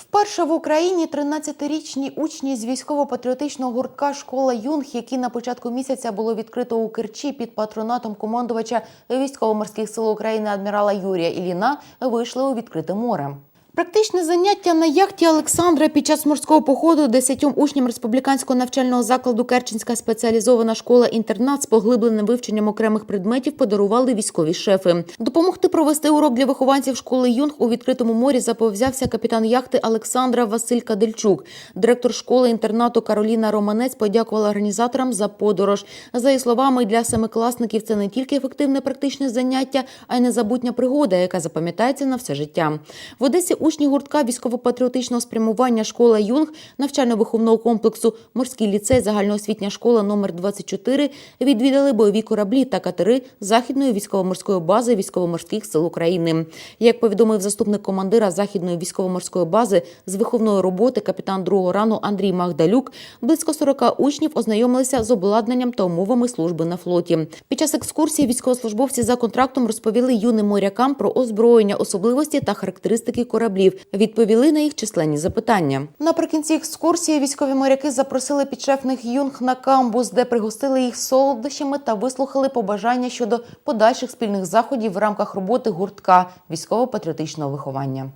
Вперше в Україні 13-річні учні з військово-патріотичного гуртка Школа Юнг, які на початку місяця було відкрито у Керчі під патронатом командувача військово-морських сил України адмірала Юрія Іліна, вийшли у відкрите море. Практичне заняття на яхті Олександра під час морського походу десятьом учням республіканського навчального закладу Керченська спеціалізована школа-інтернат з поглибленим вивченням окремих предметів подарували військові шефи. Допомогти провести урок для вихованців школи Юнг у відкритому морі заповзявся капітан яхти Олександра Василь Кадельчук. Директор школи-інтернату Кароліна Романець подякувала організаторам за подорож. За її словами, для семикласників це не тільки ефективне практичне заняття, а й незабутня пригода, яка запам'ятається на все життя. В Одесі учні гуртка військово-патріотичного спрямування школа Юнг навчально-виховного комплексу Морський ліцей загальноосвітня школа номер 24 відвідали бойові кораблі та катери західної військово-морської бази військово-морських сил України. Як повідомив заступник командира західної військово-морської бази з виховної роботи капітан другого рану Андрій Магдалюк, близько 40 учнів ознайомилися з обладнанням та умовами служби на флоті. Під час екскурсії військовослужбовці за контрактом розповіли юним морякам про озброєння, особливості та характеристики кораблів. Відповіли на їх численні запитання. Наприкінці екскурсії військові моряки запросили підшефних юнг на камбус, де пригостили їх солодощами та вислухали побажання щодо подальших спільних заходів в рамках роботи гуртка військово-патріотичного виховання.